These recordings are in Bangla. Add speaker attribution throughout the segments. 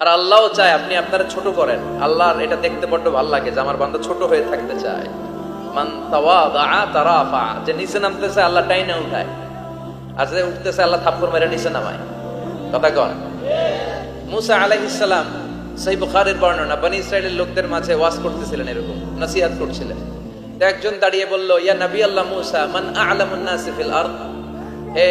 Speaker 1: আর আল্লাহও চায় আপনি আপনারা ছোট করেন। আল্লাহর এটা দেখতে বড্ড ভালো লাগে যে আমার বান্দা ছোট হয়ে থাকতে চায়। মান তারাফা, যে নিচে নামতেছে আল্লাহ টাইনা উঠায়। আর যে উঠতেছে আল্লাহ থাপ্পড় মেরে নিচে নামায়। কথা কন। মুসা আলাইহিসসালাম সেই বুখারের বর্ণনা, বনি ইসরায়েলের লোকদের মাঝে ওয়াজ করতেছিলেন এরকম, নসিহাত করছিলেন। একজন দাঁড়িয়ে বলল, ইয়া নবী আল্লাহ মুসা, মান আ'লামুন নাসি ফিল আরদ? হে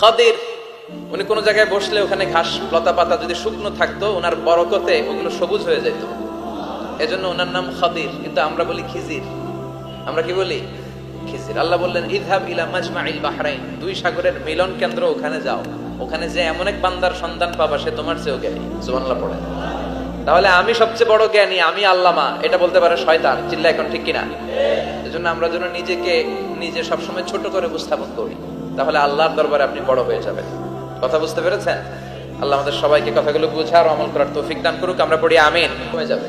Speaker 1: খদির, উনি কোনো জায়গায় বসলে ওখানে ঘাস লতা পাতা যদি শুকনো থাকতো, ওনার বরকতে ওগুলো সবুজ হয়ে যেত। এজন্য ওনার নাম খদির, কিন্তু আমরা বলি খিজির। আমরা কি বলি? খিজির। আল্লাহ বললেন ইদহাব ইলা মাজমাইল বাহরাইন, দুই সাগরের মিলন কেন্দ্র ওখানে যাও। ওখানে যে এমন এক বান্দার সন্ধান পাবা, সে তোমার চেয়েও জ্ঞানী। সুবহানাল্লাহ পড়ে। তাহলে আমি সবচেয়ে বড় জ্ঞানী, আমি আল্লামা, এটা বলতে পারে শয়তান। চিল্লা এখন ঠিক কিনা? এজন্য আমরা যেন নিজেকে নিজে সবসময় ছোট করে উপস্থাপন করি। তাহলে আল্লাহর দরবারে আপনি বড় হয়ে যাবেন। কথা বুঝতে পেরেছেন? আল্লাহ আমাদের সবাইকে কথাগুলো বুঝার আমল করার তৌফিক দান করুক, আমরা পড়ি আমিন। হয়ে যাবে।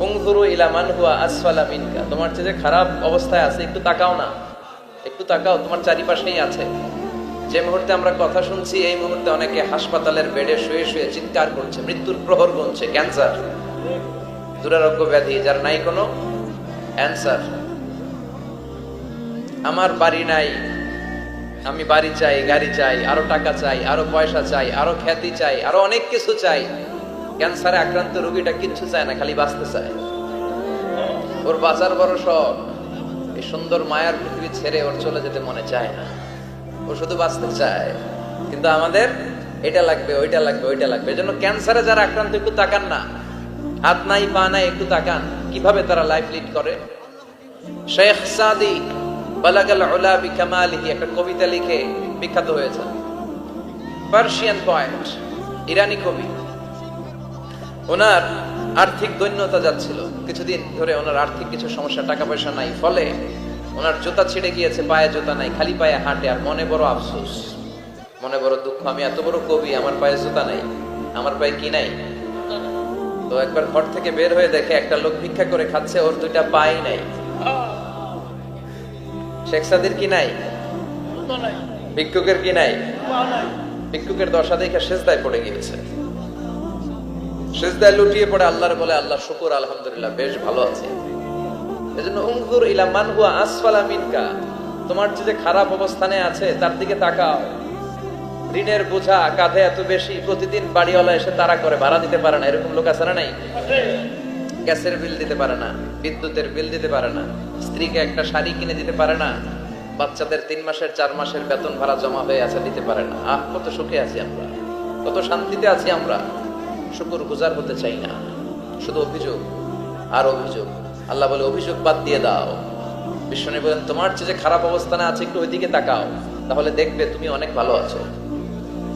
Speaker 1: উংজুরু ইলা মান হুয়া আসফালা মিনকা। তোমার যে খারাপ অবস্থায় আছে, একটু তাকাও না। একটু তাকাও, তোমার চারিপাশেই আছে। যে মুহূর্তে আমরা কথা শুনছি, এই মুহূর্তে অনেকে হাসপাতালের বেডে শুয়ে শুয়ে চিৎকার করছে, মৃত্যুর প্রহর গুনছে, ক্যান্সার। দুরারোগ্য ব্যাধি, যার নাই কোনো অ্যান্সার। আমার বাড়ি নাই আমি বাড়ি চাই, গাড়ি চাই, আরও টাকা চাই, আরও পয়সা চাই, আরও খ্যাতি চাই, আরও অনেক কিছু চাই। ক্যান্সারে আক্রান্ত রোগীটা কিচ্ছু চায় না, খালি বাঁচতে চায়। ওর বাঁচার বড় শখ। এই সুন্দর মায়ার পৃথিবী ছেড়ে ওর চলে যেতে মনে চায় না। ও শুধু বাঁচতে চায়। কিন্তু আমাদের এটা লাগবে, ওইটা লাগবে ওইটা লাগবে। এজন্য ক্যান্সারে যারা আক্রান্ত, একটু তাকান না। হাত নাই, পা নাই, একটু তাকান। কীভাবে তারা লাইফ লিড করে? শেখ সাদি বালাগাল উলা বিকামালিহি, একটা কবিতা লিখে বিখ্যাত হয়েছে। পার্সিয়ান পয়েন্ট, ইরানি কবি। ওনার আর্থিক দৈন্যতা যাচ্ছিল। কিছুদিন ধরে ওনার আর্থিক কিছু সমস্যা টাকা পয়সা নাই, ফলে ওনার জুতা ছিঁড়ে গিয়েছে, পায়ে জুতা নাই, খালি পায়ে হাঁটে, আর মনে বড় আফসোস। মনে বড় দুঃখ, আমি এত বড় কবি, আমার পায়ে জুতা নাই, আমার পায়ে কি নাই? তো একবার ঘর থেকে বের হয়ে দেখে একটা লোক ভিক্ষা করে খাচ্ছে, ওর দুইটা পাই নাই। শেখ সাদির কি নাই? ভিক্ষুকের কি নাই? ভিক্ষুকের দশা দেখে শেষদায় পড়ে গিয়েছে। শেষদায় লুটিয়ে পড়ে আল্লাহর বলে, আল্লাহ, শুকুর, আলহামদুলিল্লাহ, বেশ ভালো আছে। এজন্য উংজুর ইলা মান হুয়া মিনকা। তোমার যে খারাপ অবস্থানে আছে, তার দিকে তাকাও। ঋণের বোঝা কাঁধে এত বেশি, প্রতিদিন বাড়িওয়ালা এসে তারা করে, ভাড়া দিতে পারে না। এরকম লোক আছে নাই? গ্যাসের বিল দিতে পারে না, বিদ্যুতের বিল দিতে পারে না, স্ত্রীকে একটা শাড়ি কিনে দিতে পারে না, বাচ্চাদের তিন মাসের, চার মাসের বেতন ভাড়া জমা হয়ে আছে দিতে পারে না। আহ, কত সুখে আছি আমরা, কত শান্তিতে আছি আমরা। শুকুর গুজার হতে চাই না, শুধু অভিযোগ আর অভিযোগ। আল্লাহ বলে, অভিযোগ বাদ দিয়ে দাও। বিশ্বনী বলেন, তোমার চেয়ে যে খারাপ অবস্থানে আছে, একটু ওইদিকে তাকাও। তাহলে দেখবে তুমি অনেক ভালো আছো।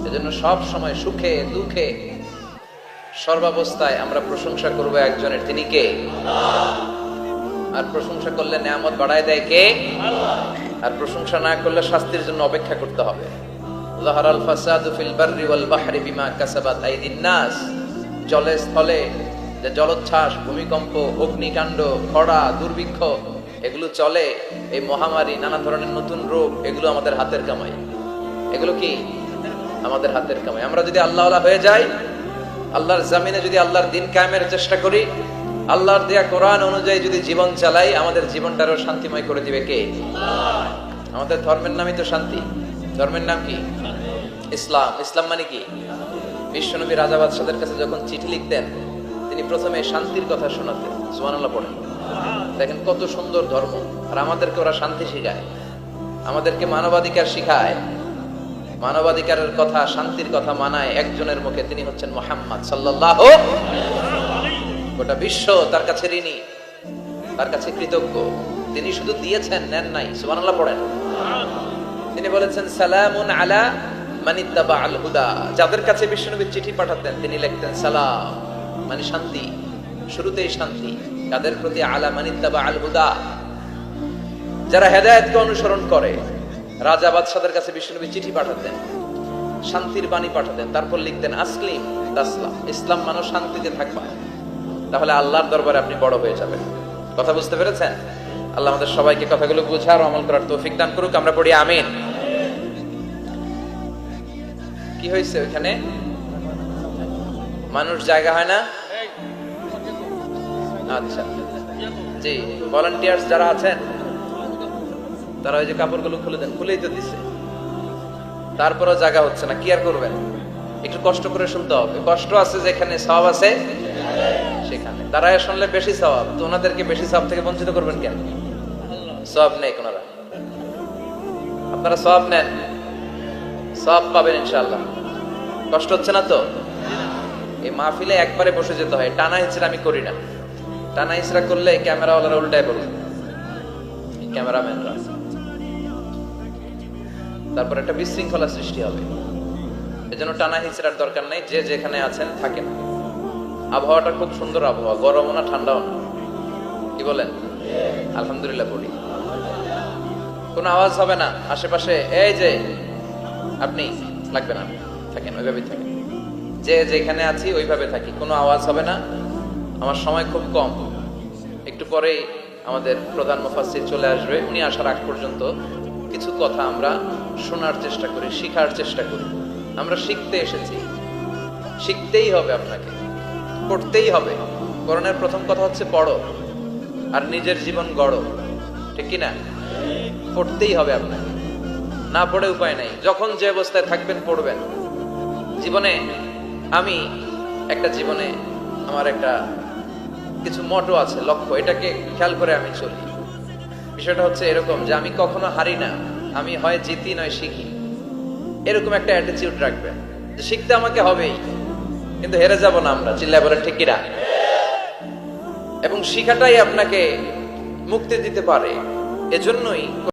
Speaker 1: এজন্য সব সময় সুখে, দুঃখে সর্বাবস্থায় আমরা প্রশংসা করব একজনের। তিনি কে? আর প্রশংসা করলে নিয়ামত বাড়ায় দেয় কে? আর প্রশংসা না করলে শাস্তির জন্য অপেক্ষা করতে হবে। যাহারাল ফাসাদু ফিল বাররি ওয়াল বাহরি বিমা কাসাবাত নাস। জলে স্থলে যে জলোচ্ছ্বাস, ভূমিকম্প, অগ্নিকাণ্ড, খরা, দুর্ভিক্ষ, এগুলো চলে, এই মহামারী, নানা ধরনের নতুন রোগ, এগুলো আমাদের হাতের কামাই। এগুলো কি? আমাদের হাতের কামাই। আমরা যদি আল্লাহ হয়ে যাই আল্লাহর জামিনে যদি আল্লাহর দিন কায়েমের চেষ্টা করি, আল্লাহর দেয়া কোরআন অনুযায়ী যদি জীবন চালাই, আমাদের জীবনটারও শান্তিময় করে দিবে কে? আমাদের ধর্মের নামই তো শান্তি। ধর্মের নাম কি? ইসলাম। ইসলাম মানে কি? বিশ্বনবী রাজা বাদশাদের কাছে যখন চিঠি লিখতেন, তিনি প্রথমে শান্তির কথা শোনাতেন। সুবহানাল্লাহ পড়েন। দেখেন কত সুন্দর ধর্ম। আর আমাদেরকে ওরা শান্তি শেখায়। আমাদেরকে মানবাধিকার শিখায়। মানবাধিকারের কথা, শান্তির কথা মানায় একজনের মুখে তিনি হচ্ছেন মোহাম্মদ সাল্লাল্লাহু গোটা বিশ্ব তার কাছে ঋণী, তার কাছে কৃতজ্ঞ। তিনি শুধু দিয়েছেন, নেন নাই, সুবহানাল্লাহ পড়েন। তিনি বলেছেন, সালামুন আলা মানিত্তাবা আল হুদা। যাদের কাছে বিশ্বনবীর চিঠি পাঠাতেন, তিনি লিখতেন, সালাম মানে শান্তি, শুরুতেই শান্তি তাদের প্রতি আলা মানিত্তাবা আল হুদা? যারা হেদায়েতকে অনুসরণ করে রাজা বাদশাদের কাছে বিশ্বনবী চিঠি পাঠাতেন শান্তির বাণী পাঠাতেন তারপর লিখতেন আসলিম তাসলাম ইসলাম মানুষ শান্তিতে থাকবা। তাহলে আল্লাহর দরবারে আপনি বড় হয়ে যাবেন। কথা বুঝতে পেরেছেন? আল্লাহ আমাদের সবাইকে কথাগুলো বুঝার ও আমল করার তৌফিক দান করুক আমরা পড়ি আমিন। কি হয়েছে ওখানে মানুষ জায়গা হয় না? আচ্ছা। জি ভলান্টিয়ার্স যারা আছেন তারা ওই যে কাপড়গুলো খুলে দেন, খুলেই তো দিছে। তারপরেও জায়গা হচ্ছে না, কি আর করবেন? একটু কষ্ট করে শুনতে হবে। কষ্ট আছে যেখানে সব আছে সেখানে। তারা শুনলে বেশি সওয়াব তো ওনাদেরকে বেশি সব থেকে বঞ্চিত করবেন কেন? সব নেই কোনারা। আপনারা সব নেন। সব পাবেন ইনশাআল্লাহ। কষ্ট হচ্ছে না তো? এই মাহফিলে একবারে বসে যেতে হয়। টানা হিচড়া আমি করি না। টানা হিচড়া করলে ক্যামেরাওয়ালারা উল্টায় বলবে ক্যামেরাম্যানরা। তারপর একটা বিশৃঙ্খলা সৃষ্টি হবে। এজন্য টানা হিচড়ার দরকার নেই, যে যেখানে আছেন থাকেন। আবহাওয়াটা খুব সুন্দর আবহাওয়া গরমও না ঠান্ডাও না। কি বলেন? আলহামদুলিল্লাহ বলি কোনো আওয়াজ হবে না? আশেপাশে, এই যে, আপনি, লাগবে না, থাকেন, ওইভাবেই থাকেন। যে যেখানে আছি, ওইভাবে থাকি। কোনো আওয়াজ হবে না? আমার সময় খুব কম। একটু পরেই আমাদের প্রধান মুফাসসির চলে আসবে। উনি আসার আগ পর্যন্ত কিছু কথা আমরা শোনার চেষ্টা করি, শেখার চেষ্টা করি। আমরা শিখতে এসেছি। শিখতেই হবে আপনাকে। পড়তেই হবে। করণের প্রথম কথা হচ্ছে পড়ো। আর নিজের জীবন গড়ো। ঠিক কি না? পড়তেই হবে আপনাকে। না পড়ে উপায় নাই। যখন যে অবস্থায় থাকবেন, পড়বেন। জীবনে আমি একটা জীবনে আমার একটা কিছু মটো আছে, লক্ষ্য। এটাকে খেয়াল করে আমি চলি। বিষয়টা হচ্ছে এরকম যে আমি কখনো হারি না। আমি হয় জিতি নয় শিখি। এরকম একটা অ্যাটিটিউড রাখবে। যে শিখতে আমাকে হবেই। কিন্তু হেরে যাব না আমরা। চিল্লায় বলে ঠিকিরা এবং শিখাটাই আপনাকে মুক্তি দিতে পারে। এজন্যই